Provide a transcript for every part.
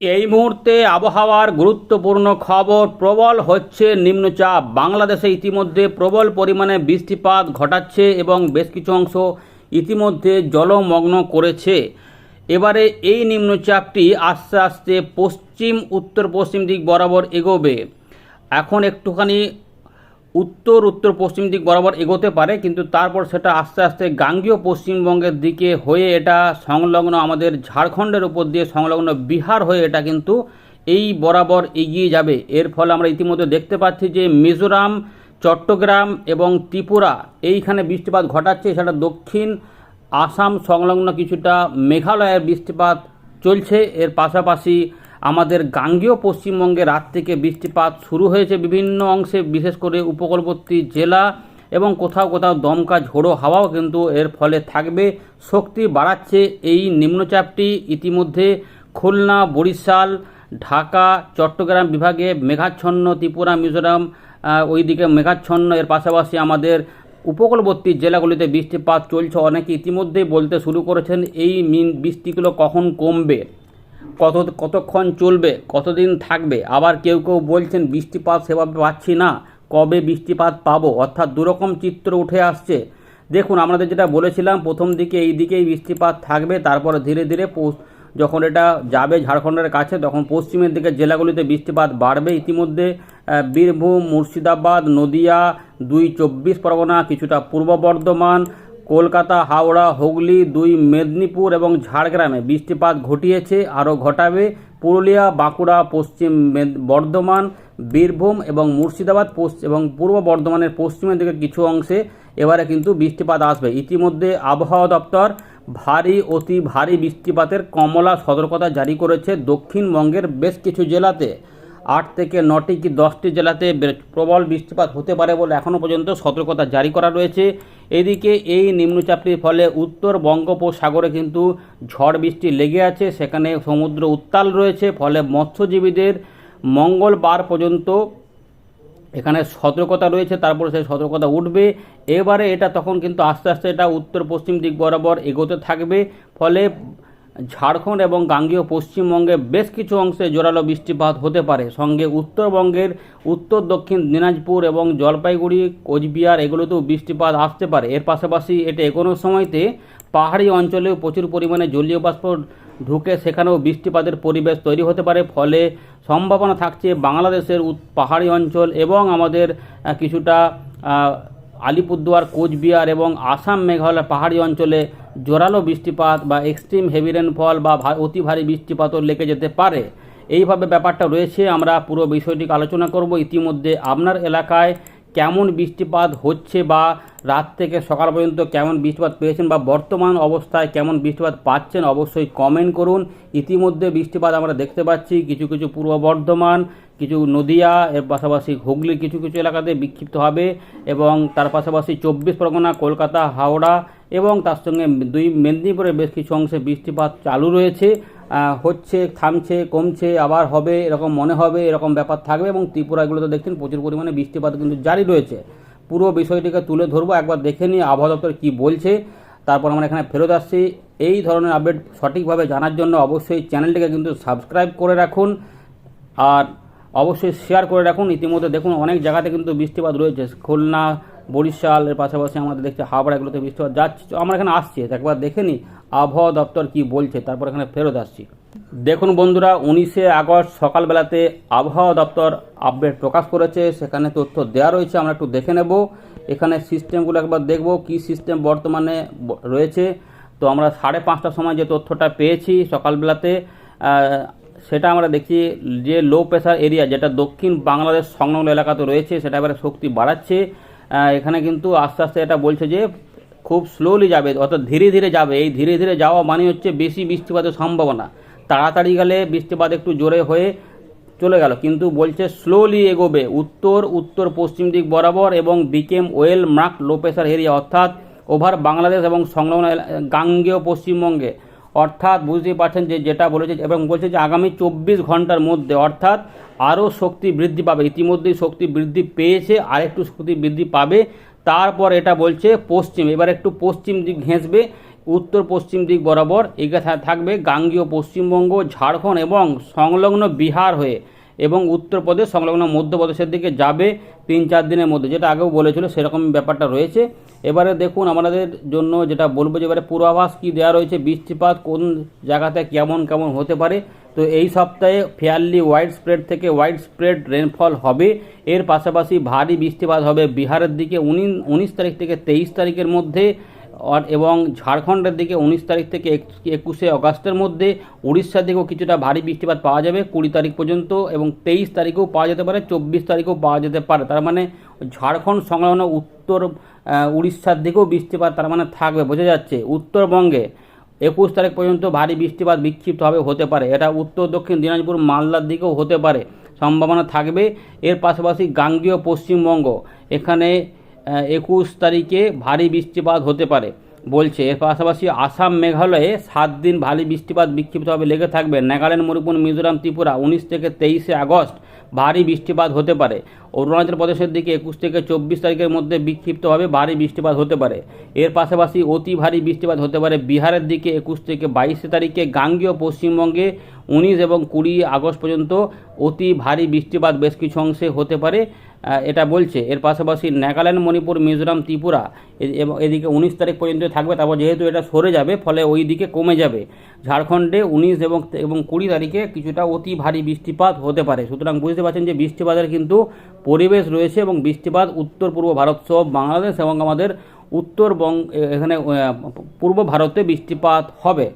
এই মুহূর্তে আবহাওয়ার গুরুত্বপূর্ণ খবর প্রবল হচ্ছে নিম্নচাপ। বাংলাদেশে ইতিমধ্যে প্রবল পরিমাণে বৃষ্টিপাত ঘটাচ্ছে এবং বেশ কিছু অংশ ইতিমধ্যে জলমগ্ন করেছে। এবারে এই নিম্নচাপটি আস্তে আস্তে পশ্চিম উত্তর পশ্চিম দিক বরাবর এগোবে। এখন একটুখানি উত্তর উত্তর, পশ্চিম দিক বরাবর এগোতে পারে, কিন্তু তারপর সেটা আস্তে আস্তে গাঙ্গীয় পশ্চিমবঙ্গের দিকে হয়ে এটা সংলগ্ন আমাদের ঝাড়খণ্ডের উপর দিয়ে সংলগ্ন বিহার হয়ে এটা কিন্তু এই বরাবর এগিয়ে যাবে। এর ফলে আমরা ইতিমধ্যে দেখতে পাচ্ছি যে মিজোরাম, চট্টগ্রাম এবং ত্রিপুরা এইখানে বৃষ্টিপাত ঘটাচ্ছে, সেটা দক্ষিণ আসাম সংলগ্ন কিছুটা মেঘালয়ের বৃষ্টিপাত চলছে। এর পাশাপাশি আমাদের গাঙ্গীয় পশ্চিমবঙ্গে রাত থেকে বৃষ্টিপাত শুরু হয়েছে বিভিন্ন অংশে, বিশেষ করে উপকূলবর্তী জেলা এবং কোথাও কোথাও দমকা ঝোড়ো হাওয়াও কিন্তু এর ফলে থাকবে। শক্তি বাড়াচ্ছে এই নিম্নচাপটি। ইতিমধ্যে খুলনা, বরিশাল, ঢাকা, চট্টগ্রাম বিভাগে মেঘাচ্ছন্ন, ত্রিপুরা, মিজোরাম ওইদিকে মেঘাচ্ছন্ন। এর পাশাপাশি আমাদের উপকূলবর্তী জেলাগুলিতে বৃষ্টিপাত চলছে। অনেকে ইতিমধ্যেই বলতে শুরু করেছেন, এই মিন- বৃষ্টিগুলো কখন কমবে? কত, কতক্ষণ চলবে, কতদিন থাকবে? আবার কেউ কেউ বলছেন, বৃষ্টিপাত সেভাবে পাচ্ছি না, কবে বৃষ্টিপাত পাবো? অর্থাৎ দুরকম চিত্র উঠে আসছে। দেখুন, আমাদের যেটা বলেছিলাম, প্রথম দিকে এই দিকেই বৃষ্টিপাত থাকবে, তারপরে ধীরে ধীরে যখন এটা যাবে ঝাড়খণ্ডের কাছে, তখন পশ্চিমের দিকে জেলাগুলিতে বৃষ্টিপাত বাড়বে। ইতিমধ্যে বীরভূম, মুর্শিদাবাদ, নদিয়া, দুই চব্বিশ পরগনা, কিছুটা পূর্ব বর্ধমান কলকাতা, হাওড়া, হুগলি, দুই মেদিনীপুর এবং ঝাড়গ্রামে বৃষ্টিপাত ঘটিয়েছে, আরও ঘটাবে পুরুলিয়া, বাঁকুড়া, পশ্চিম বর্ধমান, বীরভূম এবং মুর্শিদাবাদ পশ্চ- এবং পূর্ব বর্ধমানের পশ্চিমের দিকে কিছু অংশে এবারে কিন্তু বৃষ্টিপাত আসবে। ইতিমধ্যে আবহাওয়া দপ্তর ভারী, অতি ভারী বৃষ্টিপাতের কমলা সতর্কতা জারি করেছে দক্ষিণবঙ্গের বেশ কিছু জেলাতে। আট থেকে নটি কি দশটি জেলাতে প্রবল বৃষ্টিপাত হতে পারে বলে এখনও পর্যন্ত সতর্কতা জারি করা রয়েছে। এদিকে এই নিম্নচাপটির ফলে উত্তর বঙ্গোপসাগরে কিন্তু ঝড় বৃষ্টি লেগে আছে, সেখানে সমুদ্র উত্তাল রয়েছে, ফলে মৎস্যজীবীদের মঙ্গলবার পর্যন্ত এখানে সতর্কতা রয়েছে, তারপরে সেই সতর্কতা উঠবে। এবারে এটা তখন কিন্তু আস্তে আস্তে এটা উত্তর পশ্চিম দিক বরাবর এগোতে থাকবে, ফলে ঝাড়খণ্ড এবং গাঙ্গীয় পশ্চিমবঙ্গে বেশ কিছু অংশে জোরালো বৃষ্টিপাত হতে পারে। সঙ্গে উত্তরবঙ্গের উত্তর, দক্ষিণ দিনাজপুর এবং জলপাইগুড়ি, কোচবিহার এগুলোতেও বৃষ্টিপাত আসতে পারে। এর পাশাপাশি এটা এগোনোর সময়তে পাহাড়ি অঞ্চলেও প্রচুর পরিমাণে জলীয় বাষ্প ঢুকে সেখানেও বৃষ্টিপাতের পরিবেশ তৈরি হতে পারে। ফলে সম্ভাবনা থাকছে বাংলাদেশের পাহাড়ি অঞ্চল এবং আমাদের কিছুটা আলিপুরদুয়ার, কোচবিহার এবং আসাম মেঘালয় পাহাড়ি অঞ্চলে জোরালো বৃষ্টিপাত বা এক্সট্রিম হেভি রেনফল বা অতি ভারী বৃষ্টিপাতও লেগে যেতে পারে। এইভাবে ব্যাপারটা রয়েছে, আমরা পুরো বিষয়টিকে আলোচনা করব। ইতিমধ্যে আপনার এলাকায় কেমন বৃষ্টিপাত হচ্ছে বা রাত থেকে সকাল পর্যন্ত কেমন বৃষ্টিপাত পেয়েছেন বা বর্তমান অবস্থায় কেমন বৃষ্টিপাত পাচ্ছেন অবশ্যই কমেন্ট করুন। ইতিমধ্যে বৃষ্টিপাত আমরা দেখতে পাচ্ছি, কিছু কিছু পূর্ব বর্ধমান, কিছু নদিয়া, এর পাশাপাশি হুগলি, কিছু কিছু এলাকাতে বিক্ষিপ্ত হবে এবং তার পাশাপাশি চব্বিশ পরগনা, কলকাতা, হাওড়া এবং তার সঙ্গে দুই মেদিনীপুরের বেশ কিছু অংশে বৃষ্টিপাত চালু রয়েছে। হচ্ছে, থামছে, কমছে, আবার হবে, এরকম মনে হবে, এরকম ব্যাপার থাকবে এবং ত্রিপুরা এগুলোতে দেখছেন প্রচুর পরিমাণে বৃষ্টিপাত কিন্তু জারি রয়েছে। পুরো বিষয়টিকে তুলে ধরবো, একবার দেখে নিই আবহাওয়া দপ্তর কী বলছে। তারপর আমরা এখানে ফেরত আসছি। এই ধরনের আপডেট সঠিকভাবে জানার জন্য অবশ্যই চ্যানেলটিকে কিন্তু সাবস্ক্রাইব করে রাখুন আর অবশ্যই শেয়ার করে রাখুন। ইতিমধ্যে দেখুন অনেক জায়গাতে কিন্তু বৃষ্টিপাত রয়েছে। খুলনা, বরিশাল, এর পাশাপাশি আমাদের দেখছি হাওড়া এগুলোতে বৃষ্টিপাত যাচ্ছে। তো আমরা এখানে আসছি, একবার দেখে নিই। আবহাওয়া দপ্তর কি বলছে, তারপর এখানে ফেরত আসছি। দেখুন বন্ধুরা, উনিশে আগস্ট সকালবেলাতে আবহাওয়া দপ্তর আপডেট প্রকাশ করেছে, সেখানে তথ্য দেওয়া রয়েছে, আমরা একটু দেখে নেব। এখানে সিস্টেমগুলো একবার দেখব, কি সিস্টেম বর্তমানে রয়েছে। তো আমরা সাড়ে পাঁচটার সময় যে তথ্যটা পেয়েছি সকালবেলাতে সেটা আমরা দেখি যে লো প্রেশার এরিয়া যেটা দক্ষিণ বাংলাদেশ সংলগ্ন এলাকাতে রয়েছে, সেটা এবারে শক্তি বাড়াচ্ছে। এখানে কিন্তু আস্তে আস্তে এটা বলছে যে খুব স্লোলি যাবে, অর্থাৎ ধীরে ধীরে যাবে। এই ধীরে ধীরে যাওয়া মানে হচ্ছে বেশি বৃষ্টিপাতের সম্ভাবনা। তাড়াতাড়ি গেলে বৃষ্টিপাত একটু জোরে হয়ে চলে গেল, কিন্তু বলছে স্লোলি এগোবে। উত্তর উত্তর, পশ্চিম দিক বরাবর এবং become, well, marked low pressure area, অর্থাৎ ওভার বাংলাদেশ এবং সংলগ্ন গাঙ্গেয় পশ্চিমবঙ্গে। অর্থাৎ বুঝতেই পারছেন যে যেটা বলেছে, এবং বলছে যে আগামী চব্বিশ ঘণ্টার মধ্যে, অর্থাৎ আরও শক্তি বৃদ্ধি পাবে। ইতিমধ্যেই শক্তি বৃদ্ধি পেয়েছে, আরেকটু শক্তি বৃদ্ধি পাবে। তারপর এটা বলছে পশ্চিম, এবার একটু পশ্চিম দিক ঘেঁষবে, উত্তর পশ্চিম দিক বরাবর এগিয়ে থাকবে গাঙ্গীয় পশ্চিমবঙ্গ, ঝাড়খণ্ড এবং সংলগ্ন বিহার হয়ে এবং উত্তরপ্রদেশ সংলগ্ন মধ্যপ্রদেশের দিকে যাবে তিন চার দিনের মধ্যে, যেটা আগেও বলেছিল সেরকম ব্যাপারটা রয়েছে। এবারে দেখুন আমাদের জন্য যেটা বলব যে এবারে পূর্বাভাস কী দেওয়া রয়েছে, বৃষ্টিপাত কোন জায়গাতে কেমন কেমন হতে পারে তো এই সপ্তাহে ফেয়ারলি ওয়াইড স্প্রেড থেকে ওয়াইড স্প্রেড রেনফল হবে। এর পাশাপাশি ভারী বৃষ্টিপাত হবে বিহারের দিকে উনিশ তারিখ থেকে তেইশ তারিখের মধ্যে এবং ঝাড়খণ্ডের দিকে উনিশ তারিখ থেকে এক- একুশে অগাস্টের মধ্যে। উড়িষ্যার দিকেও কিছুটা ভারী বৃষ্টিপাত পাওয়া যাবে কুড়ি তারিখ পর্যন্ত এবং তেইশ তারিখেও পাওয়া যেতে পারে, চব্বিশ তারিখেও পাওয়া যেতে পারে। তার মানে ঝাড়খণ্ড সংলগ্ন উত্তর উড়িষ্যার দিকেও বৃষ্টিপাত তার মানে থাকবে। বোঝা যাচ্ছে, উত্তরবঙ্গে একুশ তারিখ পর্যন্ত ভারী বৃষ্টিপাত বিক্ষিপ্তভাবে হতে পারে। এটা উত্তর দক্ষিণ দিনাজপুর মালদার দিকেও হতে পারে। সম্ভাবনা থাকবে। এর পাশাপাশি গাঙ্গীয় পশ্চিমবঙ্গ, এখানে একুশ তারিখে ভারী বৃষ্টিপাত হতে পারে বলছে। এর পাশাপাশি আসাম মেঘালয়ে সাত দিন ভারী বৃষ্টিপাত বিক্ষিপ্তভাবে লেগে থাকবে। নাগাল্যান্ড, মণিপুর, মিজোরাম, ত্রিপুরা, উনিশ থেকে তেইশে আগস্ট ভারী বৃষ্টিপাত হতে পারে। অরুণাচল প্রদেশের দিকে একুশ থেকে চব্বিশ তারিখের মধ্যে বিক্ষিপ্তভাবে ভারী বৃষ্টিপাত হতে পারে। এর পাশাপাশি অতি ভারী বৃষ্টিপাত হতে পারে বিহারের দিকে একুশ থেকে বাইশে তারিখে, গাঙ্গীয় পশ্চিমবঙ্গে উনিশ এবং কুড়ি আগস্ট পর্যন্ত অতি ভারী বৃষ্টিপাত বেশ কিছু অংশে হতে পারে এটা বলছে। এর পাশাপাশি নাগাল্যান্ড, মণিপুর, মিজোরাম, ত্রিপুরা এবং এদিকে উনিশ তারিখ পর্যন্ত থাকবে, তারপর যেহেতু এটা সরে যাবে, ফলে ওই দিকে কমে যাবে। ঝাড়খণ্ডে উনিশ এবং এবং কুড়ি তারিখে কিছুটা অতি ভারী বৃষ্টিপাত হতে পারে। সুতরাং বুঝতে পারছেন যে বৃষ্টিপাতের কিন্তু পরিবেশ রয়েছে এবং বৃষ্টিপাত উত্তর পূর্ব ভারত সহ বাংলাদেশ এবং আমাদের উত্তরবঙ্গ এখানে পূর্ব ভারতে বৃষ্টিপাত হবে।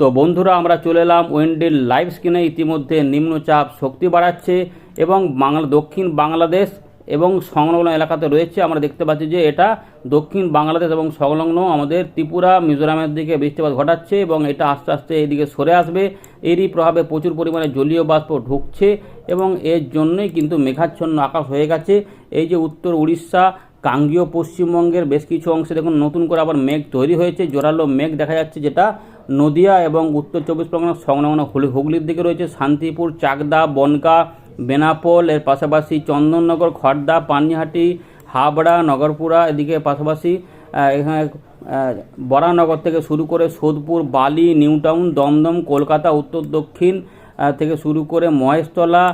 তো বন্ধুরা, আমরা চলে এলাম ওয়েন্ডেল লাইভ স্ক্রিনে। ইতিমধ্যে নিম্নচাপ শক্তি বাড়াচ্ছে এবং বাংলা, দক্ষিণ বাংলাদেশ এবং সংলগ্ন এলাকাতে রয়েছে। আমরা দেখতে পাচ্ছি যে এটা দক্ষিণ বাংলাদেশ এবং সংলগ্ন আমাদের ত্রিপুরা, মিজোরামের দিকে বৃষ্টিপাত ঘটাচ্ছে এবং এটা আস্তে আস্তে এদিকে সরে আসবে। এরই প্রভাবে প্রচুর পরিমাণে জলীয় বাষ্প ঢুকছে এবং এর জন্যই কিন্তু মেঘাচ্ছন্ন আকাশ হয়ে গেছে। এই যে উত্তর উড়িষ্যা গাঙ্গীয় পশ্চিমবঙ্গের বেশ কিছু অংশে দেখুন, নতুন করে আবার মেঘ তৈরি হয়েছে, জোরালো মেঘ দেখা যাচ্ছে যেটা নদিয়া এবং উত্তর চব্বিশ পরগনা সংলগ্ন হুগলি- হুগলির দিকে রয়েছে, শান্তিপুর, চাকদা, বনগা বেনাপোল, এর পাশাপাশি চন্দননগর খড়দা পানিহাটি, হাবড়া, নগরপুরা, এদিকে পাশাপাশি এখানে বরানগর থেকে শুরু করে সোদপুর, বালি, নিউটাউন, দমদম, কলকাতা, উত্তর দক্ষিণ থেকে শুরু করে মহেশতলা,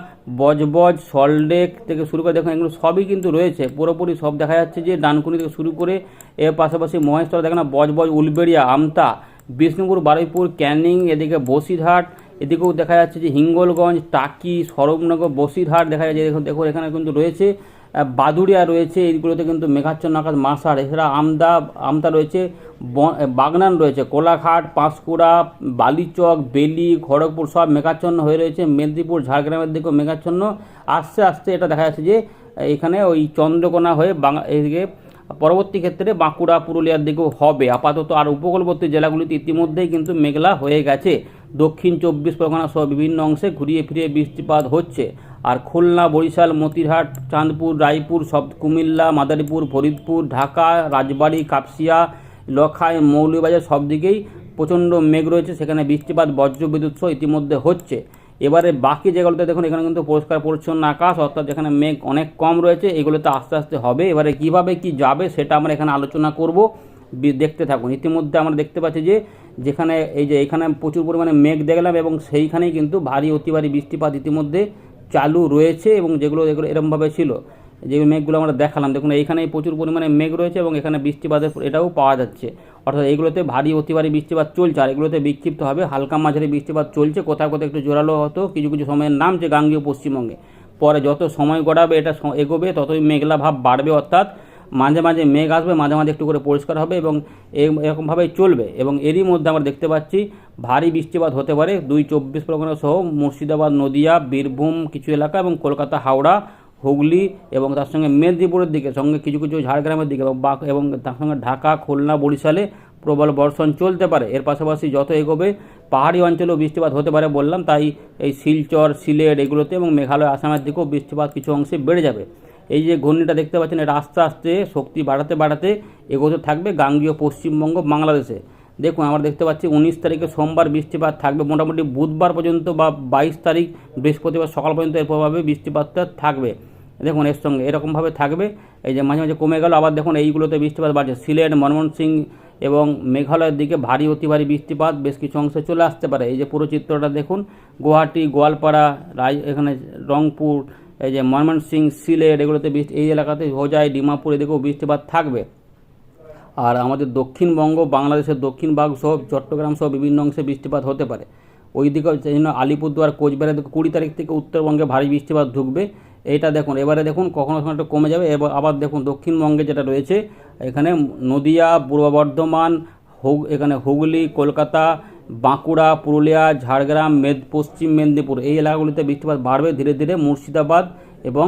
বজবজ সল্টলেক থেকে শুরু করে, দেখুন, এগুলো সবই কিন্তু রয়েছে। পুরোপুরি সব দেখা যাচ্ছে যে ডানকুনি থেকে শুরু করে, এর পাশাপাশি মহেশতলা, দেখেন বজবজ, উলবেড়িয়া, আমতা, বিষ্ণুপুর, বারুইপুর, ক্যানিং, এদিকে বসিরহাট এদিকেও দেখা যাচ্ছে যে হিঙ্গলগঞ্জ, টাকি সরবনগর বসিরহাট দেখা যাচ্ছে। দেখুন দেখুন, এখানে কিন্তু রয়েছে বাদুড়িয়া রয়েছে এইগুলোতে কিন্তু মেঘাচ্ছন্ন আকাশ মাসার এছাড়া আমদা আমতা রয়েছে বাগনান রয়েছে, কোলাঘাট, পাঁশকুড়া, বালিচক, বেলি, খড়গপুর সব মেঘাচ্ছন্ন হয়ে রয়েছে। মেদিনীপুর, ঝাড়গ্রামের দিকেও মেঘাচ্ছন্ন। আস্তে আস্তে এটা দেখা যাচ্ছে যে, এখানে ওই চন্দ্রকোনা হয়ে বাংলা এদিকে পরবর্তী ক্ষেত্রে বাঁকুড়া, পুরুলিয়ার দিকেও হবে। আপাতত আর উপকূলবর্তী জেলাগুলিতে ইতিমধ্যেই কিন্তু মেঘলা হয়ে গেছে। দক্ষিণ চব্বিশ পরগনা সহ বিভিন্ন অংশে ঘুরিয়ে ফিরিয়ে বৃষ্টিপাত হচ্ছে। আর খুলনা, বরিশাল, মতিরহাট, চাঁদপুর, রায়পুর, সব কুমিল্লা, মাদারীপুর, ফরিদপুর, ঢাকা, রাজবাড়ি, কাপসিয়া, লখাই, মৌলভীবাজার সব দিকেই প্রচণ্ড মেঘ রয়েছে। সেখানে বৃষ্টিপাত, বজ্রবিদ্যুৎ সহ ইতিমধ্যে হচ্ছে। এবারে বাকি যেগুলোতে দেখুন, এখানে কিন্তু পরিষ্কার পরিচ্ছন্ন আকাশ, অর্থাৎ যেখানে মেঘ অনেক কম রয়েছে, এগুলোতে আস্তে আস্তে হবে। এবারে কীভাবে কি যাবে সেটা আমরা এখানে আলোচনা করব। দেখতে থাকুন। ইতিমধ্যে আমরা দেখতে পাচ্ছি যে, যেখানে এই যে এখানে প্রচুর পরিমাণে মেঘ দেখলাম এবং সেইখানেই কিন্তু ভারী, অতি ভারী বৃষ্টিপাত ইতিমধ্যে চালু রয়েছে এবং যেগুলো এগুলো এরমভাবে ছিল। যে মেঘগুলো আমরা দেখালাম। দেখুন, এইখানেই প্রচুর পরিমাণে মেঘ রয়েছে এবং এখানে বৃষ্টিপাতের এটাও পাওয়া যাচ্ছে। অর্থাৎ এইগুলোতে ভারী অতি ভারী বৃষ্টিপাত চলছে, আর এগুলোতে বিক্ষিপ্ত হবে হালকা মাঝারি বৃষ্টিপাত চলছে। কোথাও কোথাও একটু জোরালো হতো, কিছু কিছু সময়ের নামছে গাঙ্গীয় পশ্চিমবঙ্গে। পরে যত সময় গড়াবে এটা এগোবে, ততই মেঘলা ভাব বাড়বে অর্থাৎ মাঝে মাঝে মেঘ আসবে, মাঝে মাঝে একটু করে পরিষ্কার হবে এবং এরকমভাবেই চলবে। এবং এরই মধ্যে আমরা দেখতে পাচ্ছি ভারী বৃষ্টিপাত হতে পারে দুই চব্বিশ পরগনা সহ মুর্শিদাবাদ, নদিয়া, বীরভূম কিছু এলাকা এবং কলকাতা, হাওড়া হুগলি এবং তার সঙ্গে মেদিনীপুরের দিকে, সঙ্গে কিছু কিছু ঝাড়গ্রামের দিকে এবং বাক, এবং তার সঙ্গে ঢাকা, খুলনা, বরিশালে প্রবল বর্ষণ চলতে পারে। এর পাশাপাশি যত এগোবে, পাহাড়ি অঞ্চলেও বৃষ্টিপাত হতে পারে বললাম, তাই এই শিলচর, সিলেট এগুলোতে এবং মেঘালয়, আসামের দিকেও বৃষ্টিপাত কিছু অংশে বেড়ে যাবে। এই যে ঘূর্ণিটা দেখতে পাচ্ছেন, এটা আস্তে আস্তে শক্তি বাড়াতে বাড়াতে এগোতে থাকবে গাঙ্গীয় পশ্চিমবঙ্গ বাংলাদেশে। দেখুন, আমরা দেখতে পাচ্ছি উনিশ তারিখে সোমবার বৃষ্টিপাত থাকবে। মোটামুটি বুধবার পর্যন্ত বা বাইশ তারিখ বৃহস্পতিবার সকাল পর্যন্ত এর প্রভাবে বৃষ্টিপাতটা থাকবে। দেখুন, এর সঙ্গে এরকমভাবে থাকবে। এই যে মাঝে মাঝে কমে গেল, আবার দেখুন এইগুলোতে বৃষ্টিপাত বাড়ছে। সিলেট, ময়মনসিংহ এবং মেঘালয়ের দিকে ভারী, অতি ভারী বৃষ্টিপাত, বেশ কিছু অংশে চলে আসতে পারে। এই যে পুরো চিত্রটা দেখুন, গুয়াহাটি, গোয়ালপাড়া রাই এখানে রংপুর, এই যে ময়মনসিং সিলেট, এগুলোতে বৃষ্টি, এই এলাকাতে হোজাই, ডিমাপুর, এদিকেও বৃষ্টিপাত থাকবে। আর আমাদের দক্ষিণবঙ্গ, বাংলাদেশের দক্ষিণ ভাগ সহ চট্টগ্রাম সহ বিভিন্ন অংশে বৃষ্টিপাত হতে পারে। ওই দিকেও সেই জন্য আলিপুরদুয়ার, কোচবিহারের দিকে কুড়ি তারিখ থেকে উত্তরবঙ্গে ভারী বৃষ্টিপাত ঢুকবে। এইটা দেখুন, এবারে দেখুন কখনো কখনো একটু কমে যাবে, এবার আবার দেখুন দক্ষিণবঙ্গে যেটা রয়েছে, এখানে নদিয়া, পূর্ব বর্ধমান এখানে হুগলি, কলকাতা, বাঁকুড়া, পুরুলিয়া, ঝাড়গ্রাম, মেদ, পশ্চিম মেদিনীপুর, এই এলাকাগুলিতে বৃষ্টিপাত বাড়বে ধীরে ধীরে মুর্শিদাবাদ এবং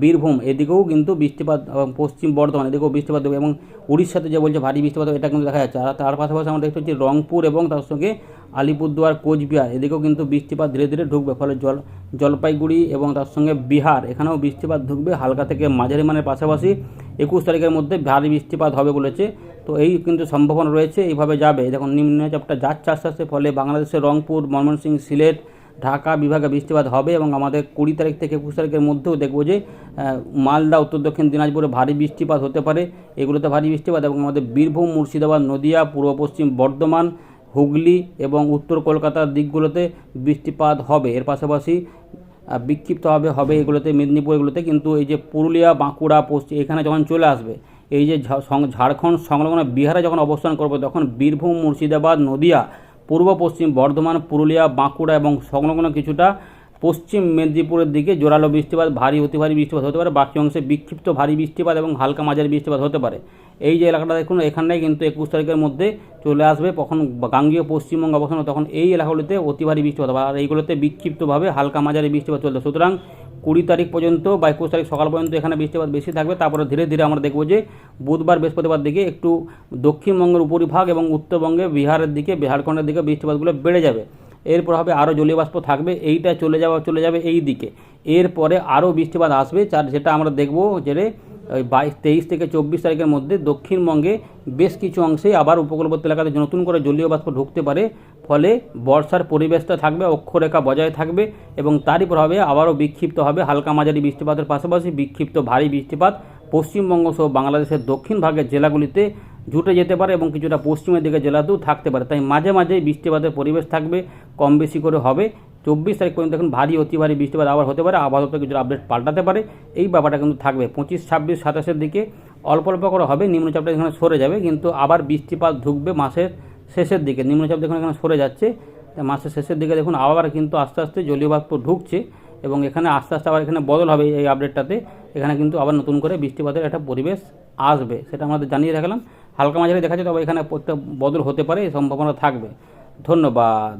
বীরভূম, এদিকেও কিন্তু বৃষ্টিপাত পশ্চিম বর্ধমান, এদিকেও বৃষ্টিপাত এবং উড়িষ্যাতে যে বলছে ভারী বৃষ্টিপাত, এটা কিন্তু দেখা যাচ্ছে। আর তার পাশাপাশি আমরা দেখতে পাচ্ছি রংপুর এবং তার সঙ্গে আলিপুরদুয়ার, কোচবিহার, এদিকেও কিন্তু বৃষ্টিপাত ধীরে ধীরে ঢুকবে, ফলে জল, জলপাইগুড়ি এবং তার সঙ্গে বিহার, এখানেও বৃষ্টিপাত ঢুকবে, হালকা থেকে মাঝারি মানের পাশাপাশি একুশ তারিখের মধ্যে ভারী বৃষ্টিপাত হবে বলেছে। তো এই কিন্তু সম্ভাবনা রয়েছে, এইভাবে যাবে। দেখুন, নিম্নচাপটা যাচ্ছে আস্তে আস্তে, ফলে বাংলাদেশের রংপুর, ময়মনসিংহ, সিলেট, ঢাকা বিভাগে বৃষ্টিপাত হবে এবং আমাদের কুড়ি তারিখ থেকে একুশ তারিখের মধ্যেও দেখব যে মালদা, উত্তর দক্ষিণ দিনাজপুরে ভারী বৃষ্টিপাত হতে পারে। এগুলোতে ভারী বৃষ্টিপাত এবং আমাদের বীরভূম, মুর্শিদাবাদ, নদিয়া, পূর্ব পশ্চিম বর্ধমান হুগলি এবং উত্তর কলকাতার দিকগুলোতে বৃষ্টিপাত হবে। এর পাশাপাশি আহ, বিক্ষিপ্ত হবে এগুলোতে মেদিনীপুর এগুলোতে। কিন্তু এই যে পুরুলিয়া বাঁকুড়া পশ্চিম এখানে যখন চলে আসবে এই যে ঝাড়খণ্ড সংলগ্ন বিহারে যখন অবস্থান করবে তখন বীরভূম মুর্শিদাবাদ নদিয়া পূর্ব পশ্চিম বর্ধমান পুরুলিয়া বাঁকুড়া এবং সংলগ্ন কিছুটা পশ্চিম মেদিনীপুরের দিকে জোরালো বৃষ্টিপাত ভারী অতি ভারী বৃষ্টিপাত হতে পারে। বাকি অংশে বিক্ষিপ্ত ভারী বৃষ্টিপাত এবং হালকা মাঝারি বৃষ্টিপাত হতে পারে। এই যে এলাকাটা দেখুন এখানে কিন্তু একুশ তারিখের মধ্যে চলে আসবে। তখন গাঙ্গীয় পশ্চিমবঙ্গ অবস্থান তখন এই এলাকাগুলিতে অতি ভারী বৃষ্টিপাত আর এইগুলোতে বিক্ষিপ্তভাবে হালকা মাঝারি বৃষ্টিপাত চলবে সুতরাং কুড়ি তারিখ পর্যন্ত বা একুশ তারিখ সকাল পর্যন্ত এখানে বৃষ্টিপাত বেশি থাকবে। তারপরে ধীরে ধীরে আমরা দেখব যে বুধবার বৃহস্পতিবার দিকে একটু দক্ষিণবঙ্গের উপরিভাগ এবং উত্তরবঙ্গে বিহারের দিকে, ঝাড়খণ্ডের দিকে বৃষ্টিপাতগুলো বেড়ে যাবে। এরপর হবে আরও জলীয় বাষ্প থাকবে। এইটা চলে যাওয়া, চলে যাবে এই দিকে। এরপরে আরও বৃষ্টিপাত আসবে। যেটা আমরা দেখব যে বাইশ তেইশ থেকে চব্বিশ তারিখের মধ্যে দক্ষিণবঙ্গে বেশ কিছু অংশে আবার উপকূলবর্তী এলাকাতে নতুন করে জলীয় বাষ্প ঢুকতে পারে। ফলে বর্ষার পরিবেশটা থাকবে, অক্ষরেখা বজায় থাকবে এবং তারই প্রভাবে আবারও বিক্ষিপ্ত হবে হালকা মাঝারি বৃষ্টিপাতের পাশাপাশি বিক্ষিপ্ত ভারী বৃষ্টিপাত। পশ্চিমবঙ্গ সহ বাংলাদেশের দক্ষিণ ভাগের জেলাগুলিতে জুটে যেতে পারে এবং কিছুটা পশ্চিমের দিকে জেলাতেও থাকতে পারে। তাই মাঝে মাঝে বৃষ্টিপাতের পরিবেশ থাকবে, কম বেশি করে হবে। চব্বিশ তারিখ পর্যন্ত এখন ভারী, অতি ভারী বৃষ্টিপাত আবার হতে পারে। আবহাওয়া কিছু আপডেট পাল্টাতে পারে। এই ব্যাপারটা কিন্তু থাকবে। পঁচিশ, ছাব্বিশ, সাতাশের দিকে অল্প অল্প করে হবে। নিম্নচাপটা এখানে সরে যাবে, কিন্তু আবার বৃষ্টিপাত ঢুকবে মাসের শেষের দিকে। নিম্নচাপ দেখুন এখানে সরে যাচ্ছে। মাসের শেষের দিকে দেখুন আবার কিন্তু আস্তে আস্তে জলীয় বাষ্প ঢুকছে এবং এখানে আস্তে আস্তে আবার এখানে বদল হবে এই আপডেটটাতে এখানে কিন্তু আবার নতুন করে বৃষ্টিপাতের একটা পরিবেশ আসবে, সেটা আমাদের জানিয়ে রাখলাম। হালকা মাঝারি দেখা যায় তবে এখানে প্রত্যেক বদল হতে পারে, এই সম্ভাবনা থাকবে। ধন্যবাদ।